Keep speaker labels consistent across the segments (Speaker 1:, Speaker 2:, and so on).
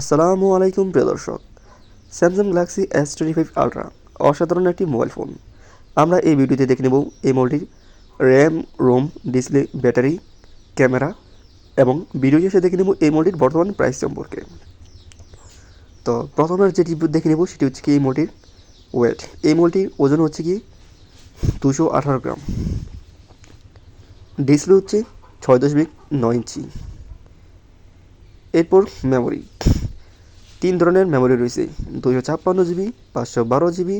Speaker 1: আসসালামু আলাইকুম, প্রিয় দর্শক। Samsung Galaxy S twenty five Ultra অসাধারণ একটি মোবাইল ফোন আমরা এই ভিডিওতে দেখে নেব এই মোবাইলটির RAM ROM display battery camera এবং ভিডিও শেষে দেখে নেব এই মোবাইলটির বর্তমান প্রাইস সম্পর্কে। তো প্রথমে যেটি দেখে নেব সেটি হচ্ছে কি এই মোবাইলটির ওয়েট এই মোবাইলটির ওজন হচ্ছে কি দুশো আঠারো গ্রাম। ডিসপ্লে হচ্ছে ছয় দশমিক নয় ইঞ্চি। এরপর মেমোরি তিন ধরনের মেমোরি রয়েছে দুশো ছাপ্পান্ন জিবি পাঁচশো বারো জিবি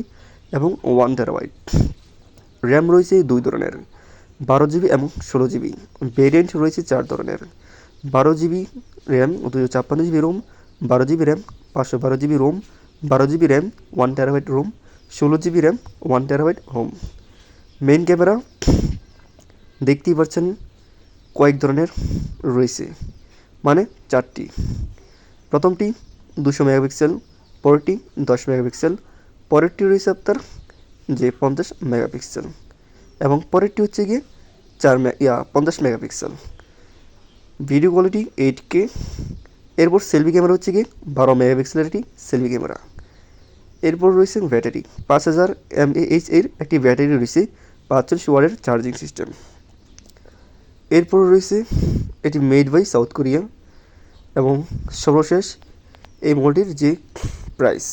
Speaker 1: এবং ওয়ান টেরাবাইট র্যাম রয়েছে দুই ধরনের, বারো জিবি এবং ষোলো জিবি ভেরিয়েন্ট রয়েছে চার ধরনের, বারো জিবি র্যাম দুশো ছাপ্পান্ন জিবি রোম বারো জিবি র্যাম পাঁচশো বারো জিবি রোম বারো GB RAM one terabyte ROM ষোলো জিবি র্যাম ওয়ান টেরাবাইট হোম মেইন ক্যামেরা দেখতেই পাচ্ছেন কয়েক ধরনের রয়েছে মানে চারটি। প্রথমটি দুশো মেগাপিক্সেল, পরেরটি দশ মেগাপিক্সেল, পরেরটি রয়েছে আপনার যে পঞ্চাশ মেগাপিক্সেল এবং পরেরটি হচ্ছে গিয়ে চার মে, ইয়া, পঞ্চাশ megapixel. Video quality eight K, এরপর সেলফি ক্যামেরা হচ্ছে গিয়ে বারো মেগাপিক্সেলের একটি সেলফি ক্যামেরা। এরপর রয়েছে ব্যাটারি, পাঁচ হাজার এমএএইচ এর একটি ব্যাটারি রয়েছে, পাঁচচল্লিশ ওয়ার্ডের চার্জিং সিস্টেম। এরপর রয়েছে এটি মেড বাই সাউথ কোরিয়া এবং সর্বশেষ এই মোবাইলটির যে প্রাইস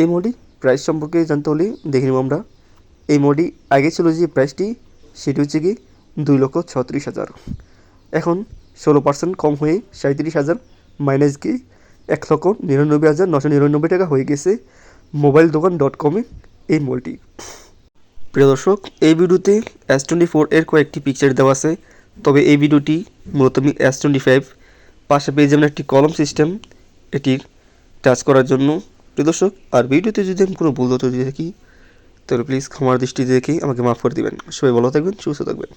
Speaker 1: এই মোবাইলটির প্রাইস সম্পর্কে জানতে হলে দেখে নেব আমরা। এই মোবাইলটি আগে ছিল যে প্রাইসটি সেটি হচ্ছে কি দুই লক্ষ ছত্রিশ হাজার। এখন ষোলো পার্সেন্ট কম হয়ে সাঁত্রিশ হাজার মাইনাস গিয়ে এক লক্ষ নিরানব্বই হাজার নশো নিরানব্বই টাকা হয়ে গেছে মোবাইল দোকান ডট কমে এই মোবাইলটি প্রিয় দর্শক, এই ভিডিওতে এস টোয়েন্টি ফোর এর কয়েকটি পিকচার দেওয়া আছে। তবে এই ভিডিওটি মূলত আমি এস টোয়েন্টি ফাইভ পাশে পেয়ে যাবেন একটি কলম সিস্টেম এটির টাচ করার জন্য। প্রিয় দর্শক, আর ভিডিওতে যদি আমি কোনো ভুল তথ্য দিয়ে থাকি, তাহলে প্লিজ ক্ষমার দৃষ্টি দেখেই আমাকে মাফ করে দেবেন। সবাই ভালো থাকবেন, সুস্থ থাকবেন।